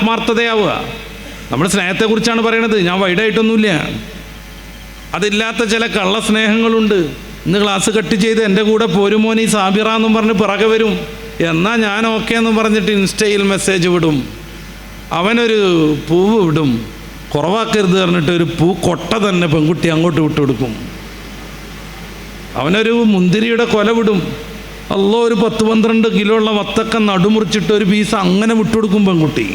ആത്മാർത്ഥതയാവുക. നമ്മൾ സ്നേഹത്തെക്കുറിച്ചാണ് പറയണത്. ഞാൻ വൈഡായിട്ടൊന്നുമില്ല അതില്ലാത്ത ചില കള്ള സ്നേഹങ്ങളുണ്ട് ഇന്ന് ക്ലാസ് കട്ട് ചെയ്ത് എന്റെ കൂടെ പോരുമോൻ ഈ സാബിറ എന്നും പറഞ്ഞ് പിറകെ വരും. എന്നാൽ ഞാൻ ഓക്കെ എന്നും പറഞ്ഞിട്ട് ഇൻസ്റ്റയിൽ മെസ്സേജ് വിടും. അവനൊരു പൂവ് വിടും. കുറവാക്കരുത് പറഞ്ഞിട്ട് ഒരു പൂ കൊട്ട തന്നെ പെൺകുട്ടി അങ്ങോട്ട് വിട്ടു കൊടുക്കും. അവനൊരു മുന്തിരിയുടെ കൊല വിടും. അല്ലോ ഒരു പത്ത് പന്ത്രണ്ട് കിലോ ഉള്ള വത്തക്ക നടുമുറിച്ചിട്ട് ഒരു പീസ് അങ്ങനെ വിട്ടുകൊടുക്കും പെൺകുട്ടി.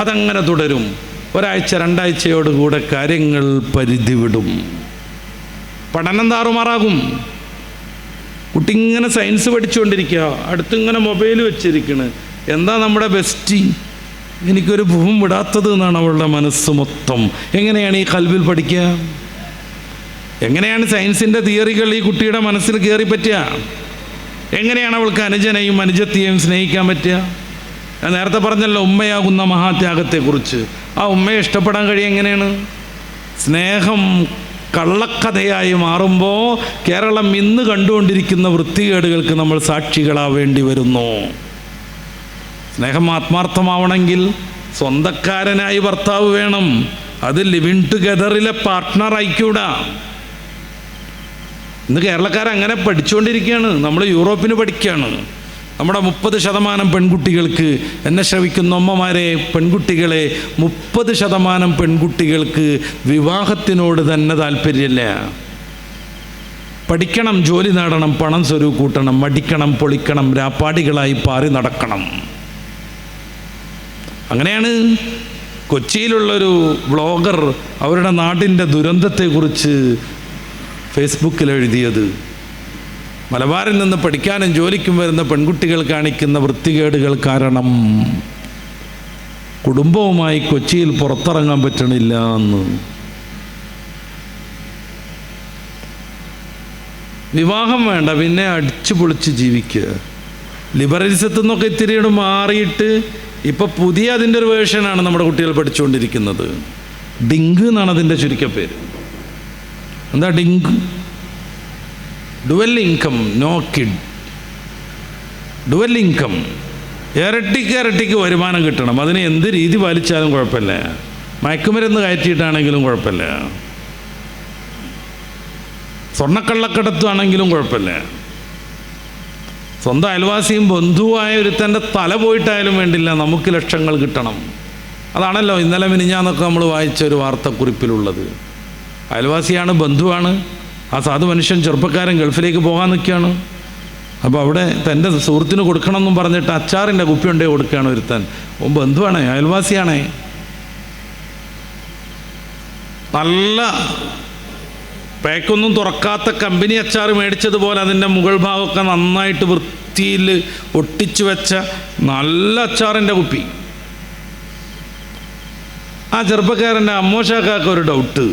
അതങ്ങനെ തുടരും. ഒരാഴ്ച രണ്ടാഴ്ചയോടുകൂടെ കാര്യങ്ങൾ പരിധി വിടും പഠനം താറുമാറാകും. കുട്ടി ഇങ്ങനെ സയൻസ് പഠിച്ചുകൊണ്ടിരിക്കുക അടുത്തിങ്ങനെ മൊബൈൽ വെച്ചിരിക്കണ്. എന്താ നമ്മുടെ ബെസ്റ്റ്? എനിക്കൊരു ഭൂമി വിടാത്തത് എന്നാണ് അവളുടെ മനസ്സ് മൊത്തം. എങ്ങനെയാണ് ഈ കൽവിൽ പഠിക്കുക? എങ്ങനെയാണ് സയൻസിന്റെ തിയറികൾ ഈ കുട്ടിയുടെ മനസ്സിൽ കയറി പറ്റുക? എങ്ങനെയാണ് അവൾക്ക് അനുജനെയും അനുജത്തെയും സ്നേഹിക്കാൻ പറ്റുക? ഞാൻ നേരത്തെ പറഞ്ഞല്ലോ ഉമ്മയാകുന്ന മഹാത്യാഗത്തെക്കുറിച്ച്. ആ ഉമ്മയെ ഇഷ്ടപ്പെടാൻ കഴിയും എങ്ങനെയാണ്? സ്നേഹം കള്ളക്കഥയായി മാറുമ്പോൾ കേരളം ഇന്ന് കണ്ടുകൊണ്ടിരിക്കുന്ന വൃത്തികേടുകൾക്ക് നമ്മൾ സാക്ഷികളാവേണ്ടി വരുന്നു. സ്നേഹം ആത്മാർത്ഥമാവണമെങ്കിൽ സ്വന്തക്കാരനായി ഭർത്താവ് വേണം. അത് ലിവിങ് ടുഗദറിലെ പാർട്ട്ണർ ആയിക്കൂടാ. ഇന്ന് കേരളക്കാർ അങ്ങനെ പഠിച്ചുകൊണ്ടിരിക്കുകയാണ്. നമ്മൾ യൂറോപ്പിന് പഠിക്കുകയാണ്. നമ്മുടെ മുപ്പത് ശതമാനം പെൺകുട്ടികൾക്ക് എന്നെ ശ്രവിക്കുന്ന അമ്മമാരെ പെൺകുട്ടികളെ മുപ്പത് ശതമാനം പെൺകുട്ടികൾക്ക് വിവാഹത്തിനോട് തന്നെ താല്പര്യമില്ല. പഠിക്കണം ജോലി നേടണം പണം സ്വരൂ കൂട്ടണം മടിക്കണം പൊളിക്കണം രാപ്പാടികളായി പാറി നടക്കണം. അങ്ങനെയാണ് കൊച്ചിയിലുള്ളൊരു ബ്ലോഗർ അവരുടെ നാടിന്റെ ദുരന്തത്തെക്കുറിച്ച് ഫേസ്ബുക്കിൽ എഴുതിയത് മലബാറിൽ നിന്ന് പഠിക്കാനും ജോലിക്കും വരുന്ന പെൺകുട്ടികൾ കാണിക്കുന്ന വൃത്തികേടുകൾ കാരണം കുടുംബവുമായി കൊച്ചിയിൽ പുറത്തിറങ്ങാൻ പറ്റണില്ല എന്ന്. വിവാഹം വേണ്ട പിന്നെ അടിച്ചു പൊളിച്ച് ജീവിക്കുക. ലിബറലിസത്തിൽ നിന്നൊക്കെ ഇത്തിരിയോട് മാറിയിട്ട് ഇപ്പൊ പുതിയ അതിന്റെ ഒരു വേർഷനാണ് നമ്മുടെ കുട്ടികൾ പഠിച്ചുകൊണ്ടിരിക്കുന്നത്. ഡിങ്ക് എന്നാണ് അതിന്റെ ചുരുക്കപ്പേര് എന്താ DINK? Dual income no kid dual income ഇരട്ടിക്ക് ഇരട്ടിക്ക് വരുമാനം കിട്ടണം. അതിന് എന്ത് രീതി പാലിച്ചാലും കുഴപ്പമില്ല. മയക്കുമരുന്ന് കയറ്റിയിട്ടാണെങ്കിലും കുഴപ്പമില്ല. സ്വർണക്കള്ളക്കടത്താണെങ്കിലും കുഴപ്പമില്ല. സ്വന്തം അയൽവാസിയും ബന്ധുവായ ഒരുത്തന്റെ തല പോയിട്ടായാലും വേണ്ടില്ല. നമുക്ക് ലക്ഷങ്ങൾ കിട്ടണം. അതാണല്ലോ ഇന്നലെ മിനിഞ്ഞാന്നൊക്കെ നമ്മൾ വായിച്ച ഒരു വാർത്തക്കുറിപ്പിലുള്ളത്. അയൽവാസിയാണ് ബന്ധുവാണ്. ആ സാധു മനുഷ്യൻ ചെറുപ്പക്കാരൻ ഗൾഫിലേക്ക് പോകാൻ നിൽക്കുകയാണ്. അപ്പോൾ അവിടെ തന്റെ സുഹൃത്തിന് കൊടുക്കണമെന്നും പറഞ്ഞിട്ട് അച്ചാറിന്റെ കുപ്പി ഉണ്ടേ കൊടുക്കുകയാണ് ഒരുത്തൻ. ബന്ധുവാണേ അയൽവാസിയാണേ. നല്ല പാക്കൊന്നും തുറക്കാത്ത കമ്പനി അച്ചാർ മേടിച്ചതുപോലെ അതിന്റെ മുകൾ ഭാഗമൊക്കെ നന്നായിട്ട് വൃത്തിയിൽ ഒട്ടിച്ചു വെച്ച നല്ല അച്ചാറിന്റെ കുപ്പി. ആ ചെറുപ്പക്കാരന്റെ അമ്മോശാക്കാക്ക ഒരു ഡൗട്ട്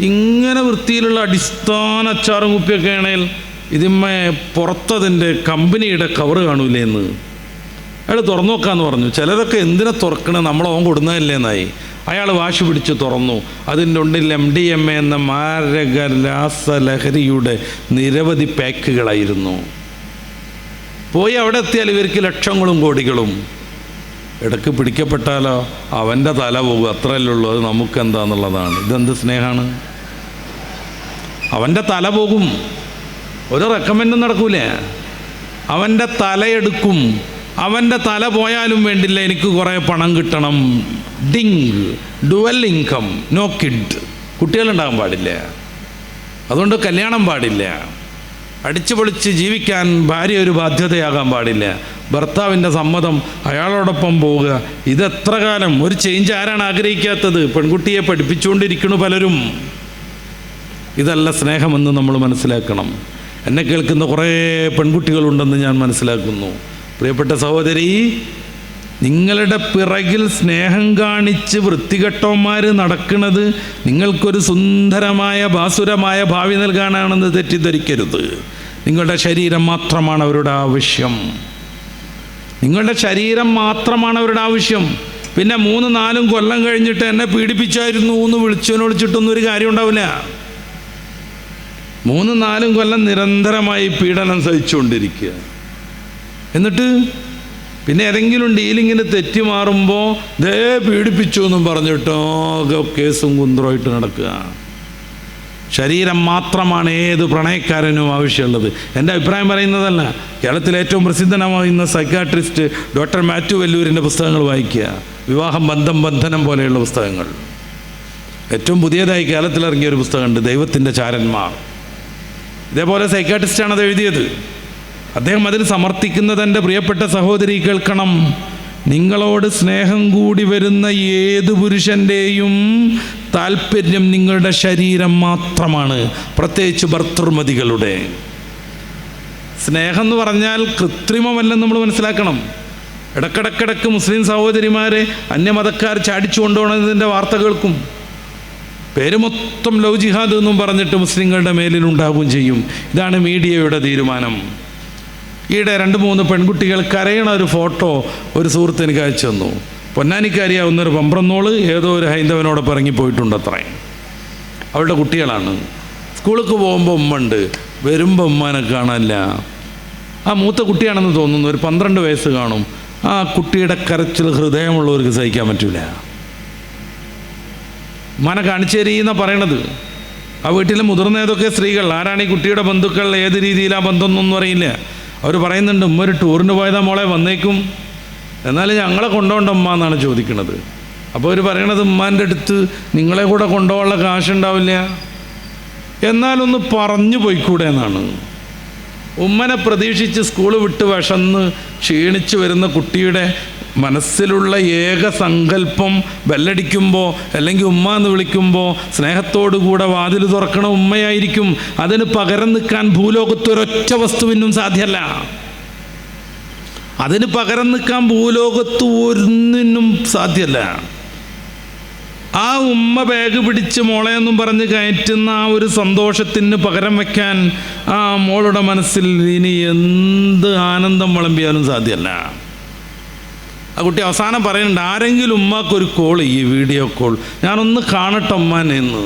ഇങ്ങനെ വൃത്തിയിലുള്ള അടിസ്ഥാന അച്ചാറും കുപ്പിയൊക്കെ ആണെങ്കിൽ ഇതിന്മേ പുറത്തതിന്റെ കമ്പനിയുടെ കവറ് കാണൂലേ എന്ന്. അയാൾ തുറന്നു നോക്കാന്ന് പറഞ്ഞു. ചിലതൊക്കെ എന്തിനെ തുറക്കണ? നമ്മളെ ഓൻ കൊടുക്കുന്നതല്ലേ എന്നായി. അയാൾ വാശി പിടിച്ച് തുറന്നു. അതിന്റെ ഉള്ളിൽ എം ഡി എം എ എന്ന മാരക രാസലഹരിയുടെ നിരവധി പാക്കുകളായിരുന്നു. പോയി അവിടെ എത്തിയാൽ ഇവർക്ക് ലക്ഷങ്ങളും കോടികളും. ഇടയ്ക്ക് പിടിക്കപ്പെട്ടാലോ? അവന്റെ തല പോകും. അത്രയല്ലേ ഉള്ളൂ അത് നമുക്ക് എന്താന്നുള്ളതാണ് ഇതെന്ത് സ്നേഹമാണ് അവന്റെ തല പോകും. ഒരു റെക്കമെൻഡും നടക്കൂലേ? അവന്റെ തലയെടുക്കും അവന്റെ തല പോയാലും വേണ്ടില്ല. എനിക്ക് കുറേ പണം കിട്ടണം. DINK dual income no kid കുട്ടികളുണ്ടാകാൻ പാടില്ല. അതുകൊണ്ട് കല്യാണം പാടില്ല. അടിച്ചു പൊളിച്ച് ജീവിക്കാൻ ഭാര്യ ഒരു ബാധ്യതയാകാൻ പാടില്ല. ഭർത്താവിന്റെ സമ്മതം അയാളോടൊപ്പം പോവുക. ഇതെത്ര കാലം? ഒരു ചേഞ്ച് ആരാണ് ആഗ്രഹിക്കാത്തത്? പെൺകുട്ടിയെ പഠിപ്പിച്ചുകൊണ്ടിരിക്കണു പലരും. ഇതല്ല സ്നേഹമെന്ന് നമ്മൾ മനസ്സിലാക്കണം. എന്നെ കേൾക്കുന്ന കുറേ പെൺകുട്ടികളുണ്ടെന്ന് ഞാൻ മനസ്സിലാക്കുന്നു. പ്രിയപ്പെട്ട സഹോദരി നിങ്ങളുടെ പിറകിൽ സ്നേഹം കാണിച്ച് വൃത്തികെട്ടവന്മാർ നടക്കുന്നത് നിങ്ങൾക്കൊരു സുന്ദരമായ ബാസുരമായ ഭാവി നൽകാനാണെന്ന് തെറ്റിദ്ധരിക്കരുത്. നിങ്ങളുടെ ശരീരം മാത്രമാണ് അവരുടെ ആവശ്യം. നിങ്ങളുടെ ശരീരം മാത്രമാണ് അവരുടെ ആവശ്യം. പിന്നെ മൂന്ന് നാലും കൊല്ലം കഴിഞ്ഞിട്ട് എന്നെ പീഡിപ്പിച്ചായിരുന്നു എന്ന് വിളിച്ചവനെ വിളിച്ചിട്ടൊന്നും ഒരു കാര്യം ഉണ്ടാവില്ല. മൂന്ന് നാലും കൊല്ലം നിരന്തരമായി പീഡനം സഹിച്ചുകൊണ്ടിരിക്കുക. എന്നിട്ട് പിന്നെ ഏതെങ്കിലും ഡീലിങ്ങിന് തെറ്റി മാറുമ്പോൾ ദേ പീഡിപ്പിച്ചു എന്നും പറഞ്ഞിട്ടോ കേസും കുന്തറുമായിട്ട് നടക്കുക. ശരീരം മാത്രമാണ് ഏത് പ്രണയക്കാരനും ആവശ്യമുള്ളത്. എന്റെ അഭിപ്രായം പറയുന്നതല്ല. കേരളത്തിലെ ഏറ്റവും പ്രസിദ്ധനമാകുന്ന സൈക്കാട്രിസ്റ്റ് ഡോക്ടർ മാത്യു വെല്ലൂരിന്റെ പുസ്തകങ്ങൾ വായിക്കുക. വിവാഹം ബന്ധം ബന്ധനം പോലെയുള്ള പുസ്തകങ്ങൾ. ഏറ്റവും പുതിയതായി കേരളത്തിൽ ഇറങ്ങിയ ഒരു പുസ്തകമുണ്ട് ദൈവത്തിന്റെ ചാരന്മാർ. ഇതേപോലെ സൈക്കാട്രിസ്റ്റാണ് അത് എഴുതിയത്. അദ്ദേഹം അതിൽ സമർത്ഥിക്കുന്നത് എന്റെ പ്രിയപ്പെട്ട സഹോദരി കേൾക്കണം. നിങ്ങളോട് സ്നേഹം കൂടി വരുന്ന ഏത് പുരുഷന്റെയും താല്പര്യം നിങ്ങളുടെ ശരീരം മാത്രമാണ്. പ്രത്യേകിച്ച് ഭർത്തൃമതികളുടെ. സ്നേഹം എന്ന് പറഞ്ഞാൽ കൃത്രിമമല്ലെന്ന് നമ്മൾ മനസ്സിലാക്കണം. ഇടക്കിടക്കിടക്ക് മുസ്ലിം സഹോദരിമാരെ അന്യമതക്കാർ ചാടിച്ചു കൊണ്ടുപോകുന്നതിന്റെ വാർത്ത കേൾക്കും. പേര് മൊത്തം ലവ് ജിഹാദ് എന്നും പറഞ്ഞിട്ട് മുസ്ലിങ്ങളുടെ മേലിലുണ്ടാവുകയും ചെയ്യും. ഇതാണ് മീഡിയയുടെ തീരുമാനം. ഈയിടെ രണ്ട് മൂന്ന് പെൺകുട്ടികൾ കരയണ ഒരു ഫോട്ടോ ഒരു സുഹൃത്ത് എനിക്ക് അയച്ചു തന്നു. പൊന്നാനിക്കാരിയാവുന്നൊരു പമ്പ്രന്നോൾ ഏതോ ഒരു ഹൈന്ദവനോടൊപ്പം ഇറങ്ങിപ്പോയിട്ടുണ്ട് അത്രയും അവളുടെ കുട്ടികളാണ്. സ്കൂളിലേക്ക് പോകുമ്പോൾ ഉമ്മ ഉണ്ട് വരുമ്പോൾ ഉമ്മാനെ കാണാനില്ല. ആ മൂത്ത കുട്ടിയാണെന്ന് തോന്നുന്നു ഒരു പന്ത്രണ്ട് വയസ്സ് കാണും. ആ കുട്ടിയുടെ കരച്ചിൽ ഹൃദയമുള്ളവർക്ക് സഹിക്കാൻ പറ്റില്ല ഉമ്മാനെ കാണിച്ചു തരീന്ന പറയണത്. ആ വീട്ടിലെ മുതിർന്ന ഏതൊക്കെ സ്ത്രീകൾ ആരാണ് ഈ കുട്ടിയുടെ ബന്ധുക്കൾ ഏത് രീതിയിലാണ് ബന്ധം എന്നൊന്നും അറിയില്ല. അവർ പറയുന്നുണ്ട് ഉമ്മ ഒരു ടൂറിന് പോയതാ മോളെ വന്നേക്കും. എന്നാലും ഞങ്ങളെ കൊണ്ടുപോകണ്ട ഉമ്മ എന്നാണ് ചോദിക്കുന്നത്. അപ്പോൾ അവർ പറയണത് ഉമ്മാന്റെ അടുത്ത് നിങ്ങളെ കൂടെ കൊണ്ടുപോകാനുള്ള കാശുണ്ടാവില്ല. എന്നാലൊന്ന് പറഞ്ഞു പോയിക്കൂടെ എന്നാണ്. ഉമ്മനെ പ്രതീക്ഷിച്ച് സ്കൂൾ വിട്ട് വിഷന്ന് ക്ഷീണിച്ച് വരുന്ന കുട്ടിയുടെ മനസ്സിലുള്ള ഏക സങ്കല്പം ബെല്ലടിക്കുമ്പോൾ അല്ലെങ്കിൽ ഉമ്മ എന്ന് വിളിക്കുമ്പോൾ സ്നേഹത്തോടുകൂടെ വാതിൽ തുറക്കണ ഉമ്മയായിരിക്കും. അതിന് പകരം നിൽക്കാൻ ഭൂലോകത്ത് ഒരൊറ്റ വസ്തുവിനും സാധ്യമല്ല അതിന് പകരം നിൽക്കാൻ ഭൂലോകത്ത് ഒന്നിനും സാധ്യമല്ല ആ ഉമ്മ ബാഗ് പിടിച്ച് മോളെ എന്നും പറഞ്ഞ് കയറ്റുന്ന ആ ഒരു സന്തോഷത്തിന് പകരം വയ്ക്കാൻ ആ മോളുടെ മനസ്സിൽ ഇനി എന്ത് ആനന്ദം വിളമ്പിയാലും സാധ്യമല്ല ആ കുട്ടി അവസാനം പറയുന്നുണ്ട് ആരെങ്കിലും ഉമ്മാക്കൊരു കോൾ ഈ വീഡിയോ കോൾ ഞാനൊന്ന് കാണട്ടെ ഉമ്മാനെന്ന്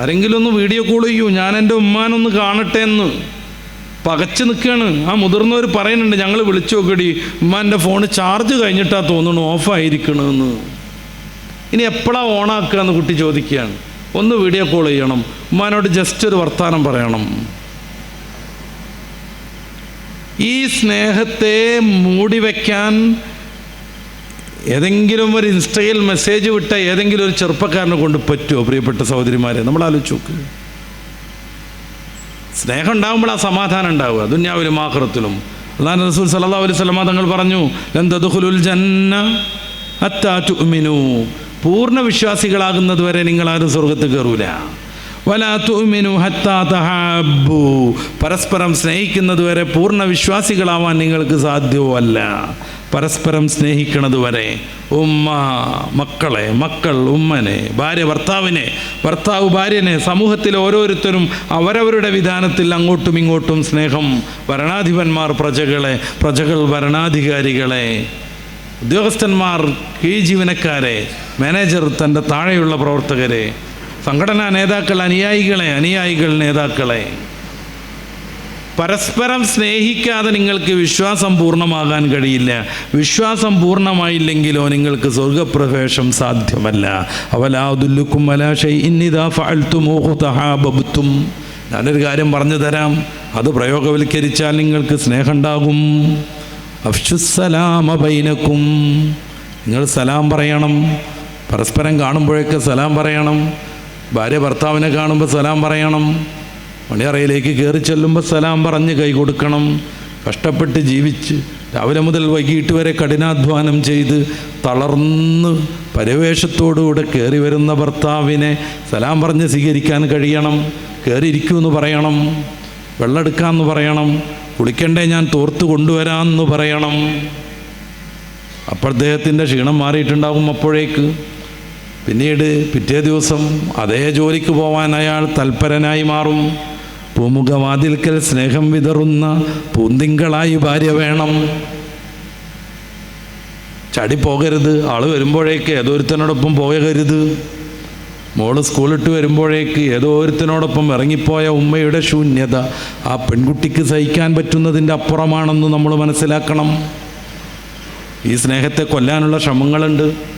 ആരെങ്കിലും ഒന്ന് വീഡിയോ കോൾ ചെയ്യൂ ഞാൻ എന്റെ ഉമ്മാനൊന്ന് കാണട്ടെ എന്ന്. പകച്ചു നിൽക്കുകയാണ് ആ മുതിർന്നവർ പറയുന്നുണ്ട് ഞങ്ങൾ വിളിച്ചു നോക്കടി ഉമ്മാന്റെ ഫോൺ ചാർജ് കഴിഞ്ഞിട്ടാ തോന്നുന്നു ഓഫായിരിക്കണമെന്ന് ഇനി എപ്പോഴാണ് ഓണാക്കുക എന്ന് കുട്ടി ചോദിക്കുകയാണ്. ഒന്ന് വീഡിയോ കോൾ ചെയ്യണം ഉമ്മാനോട് ജസ്റ്റ് ഒരു വർത്തമാനം പറയണം. ഈ സ്നേഹത്തെ മൂടി വയ്ക്കാൻ ഏതെങ്കിലും ഒരു ഇൻസ്റ്റയിൽ മെസ്സേജ് വിട്ട ഏതെങ്കിലും ഒരു ചെറുപ്പക്കാരനെ കൊണ്ട് പറ്റുമോ? പ്രിയപ്പെട്ട സഹോദരിമാരെ നമ്മൾ ആലോചിച്ച് നോക്ക്. സ്നേഹം ഉണ്ടാകുമ്പോൾ ആ സമാധാനം ഉണ്ടാവുക ദുന്യാവിലും ആഹ്റത്തിലും അള്ളാഹ് റസൂൽ സല്ലല്ലാഹു അലൈഹി സ്വലമ തങ്ങൾ പറഞ്ഞു ലൻ ജന്ന ഹത്താ തുഅ്മിനു. പൂർണ വിശ്വാസികളാകുന്നത് വരെ നിങ്ങൾ സ്വർഗത്ത് കയറൂല വലാ തുഅ്മിനു ഹത്താ തഹാബ്ബു. പരസ്പരം സ്നേഹിക്കുന്നതുവരെ പൂർണ വിശ്വാസികളാവാൻ നിങ്ങൾക്ക് സാധ്യവുമല്ല പരസ്പരം സ്നേഹിക്കുന്നത് വരെ ഉമ്മ മക്കളെ മക്കൾ ഉമ്മനെ ഭാര്യ ഭർത്താവിനെ ഭർത്താവ് ഭാര്യനെ സമൂഹത്തിലെ ഓരോരുത്തരും അവരവരുടെ വിധാനത്തിൽ അങ്ങോട്ടും ഇങ്ങോട്ടും സ്നേഹം ഭരണാധിപന്മാർ പ്രജകളെ പ്രജകൾ ഭരണാധികാരികളെ ഉദ്യോഗസ്ഥന്മാർ കീഴ് ജീവനക്കാരെ മാനേജർ തന്റെ താഴെയുള്ള പ്രവർത്തകരെ സംഘടനാ നേതാക്കൾ അനുയായികളെ അനുയായികൾ നേതാക്കളെ പരസ്പരം സ്നേഹിക്കാതെ നിങ്ങൾക്ക് വിശ്വാസം പൂർണമാകാൻ കഴിയില്ല. വിശ്വാസം പൂർണമായില്ലെങ്കിലോ നിങ്ങൾക്ക് സ്വർഗപ്രവേശം സാധ്യമല്ല. അവലാദുല്ലുക്കും അലാഷൈ ഇന്നിതാ ഫഅൽത്തുമൂഹുതഹാബബുത്തും ഞാനൊരു കാര്യം പറഞ്ഞു തരാം. അത് പ്രയോഗവൽക്കരിച്ചാൽ നിങ്ങൾക്ക് സ്നേഹമുണ്ടാകും. അഫ്ഷുസലാമ ബൈനക്കും. നിങ്ങൾ സലാം പറയണം. പരസ്പരം കാണുമ്പോഴൊക്കെ സലാം പറയണം. ഭാര്യ ഭർത്താവിനെ കാണുമ്പോൾ സലാം പറയണം. പണിയറയിലേക്ക് കയറി ചെല്ലുമ്പോൾ സലാം പറഞ്ഞ് കൈ കൊടുക്കണം. കഷ്ടപ്പെട്ട് ജീവിച്ച് രാവിലെ മുതൽ വൈകിട്ട് വരെ കഠിനാധ്വാനം ചെയ്ത് തളർന്ന് പരിവേഷത്തോടുകൂടെ കയറി വരുന്ന ഭർത്താവിനെ സലാം പറഞ്ഞ് സ്വീകരിക്കാൻ കഴിയണം. കയറിയിരിക്കുമെന്ന് പറയണം. വെള്ളമെടുക്കാമെന്ന് പറയണം. കുളിക്കണ്ടേ ഞാൻ തോർത്ത് കൊണ്ടുവരാമെന്ന് പറയണം. അപ്പോൾ അദ്ദേഹത്തിന്റെ ക്ഷീണം മാറിയിട്ടുണ്ടാകും അപ്പോഴേക്ക്. പിന്നീട് പിറ്റേ ദിവസം അതേ ജോലിക്ക് പോവാൻ അയാൾ തൽപരനായി മാറും. പൂമുഖവാതിൽക്കൽ സ്നേഹം വിതറുന്ന പൂന്തിങ്കളായി ഭാര്യ വേണം. ചടി പോകരുത് ആൾ വരുമ്പോഴേക്ക് ഏതൊരുത്തനോടൊപ്പം പോകരുത് മോൾ സ്കൂളിട്ട് വരുമ്പോഴേക്ക് ഏതോ ഒരുത്തനോടൊപ്പം ഇറങ്ങിപ്പോയ ഉമ്മയുടെ ശൂന്യത ആ പെൺകുട്ടിക്ക് സഹിക്കാൻ പറ്റുന്നതിന്റെ അപ്പുറമാണെന്ന് നമ്മൾ മനസ്സിലാക്കണം. ഈ സ്നേഹത്തെ കൊല്ലാനുള്ള ശ്രമങ്ങളുണ്ട്.